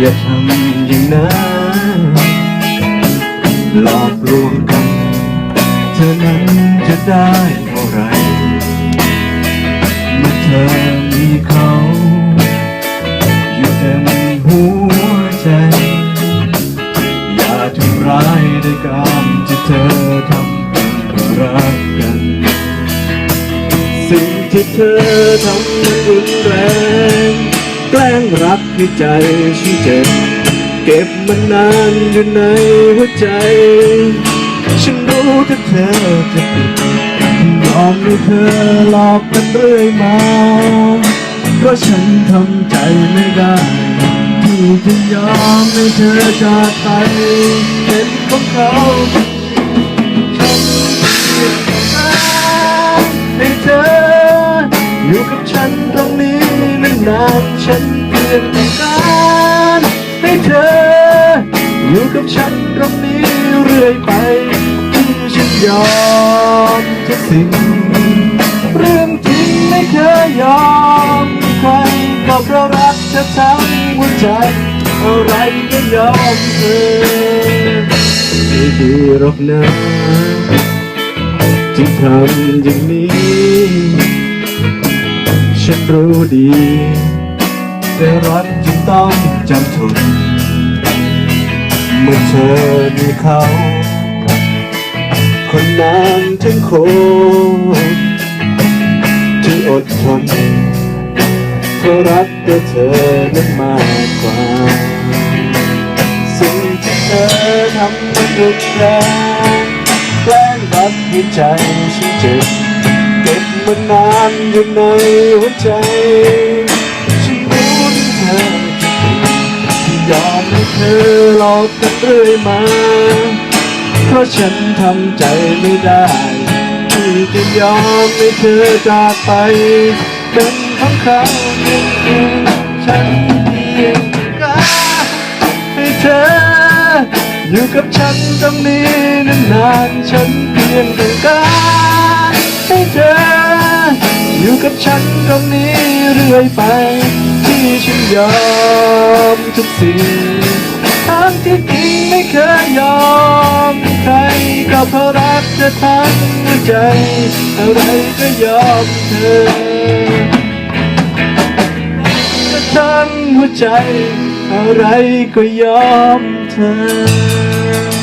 อย่าทำอย่างนั้นหลอกลวงกัน เธอนั้นจะได้เท่าไรเมื่อเธอมีเขาอยู่เต็มหัวใจ อย่าทำร้ายด้วยการที่เธอทำเป็นรักกัน สิ่งที่เธอทำมันรุนแรง แกล้งรักให้ใจฉันเจ็บ เก็บมันนานอยู่ในหัวใจ ฉันรู้ถ้าเธอจะผิดยอมให้เธอหลอกกันเรื่อยมาเพราะฉันทำใจไม่ได้ที่จะยอมให้เธอจากไปเป็นของเขา นานๆฉันเพียงต้องการให้เธอ อยู่กับฉันตรงนี้เรื่อยไปที่ฉันยอมทุกสิ่งเรื่องจริงไม่เคยยอมใครก็เพราะรักเธอทั้งหัวใจอะไรก็ยอมเธอไม่ดีหรอกนะที่ทำอย่างนี้ ฉันรู้ดี แต่รักจึงต้องจำทนเมื่อเธอมีเขา คนนั้นถึงโคตรที่อดทนเพราะรักแต่เธอนั้นมากกว่า สิ่งที่เธอทำมันรุนแรงแกล้งรักให้ใจฉันเจ็บเก็บมันนานอยู่ในหัวใจ เธอหลอกกันเรื่อยมา เพราะฉันทำใจไม่ได้ ที่จะยอมให้เธอจากไป เป็นของเขาเพียงเพียงฉันเพียงการให้เธอ อยู่กับฉันตรงนี้นานๆฉันเพียงต้องการให้เธอ อยู่กับฉันตรงนี้เรื่อยไป ที่ฉันยอม ทุกสิ่งทั้งที่จริงไม่เคยยอมใครก็เพราะรักเธอทั้งหัวใจ อะไรก็ยอมเธอทั้งหัวใจ อะไรก็ยอมเธอ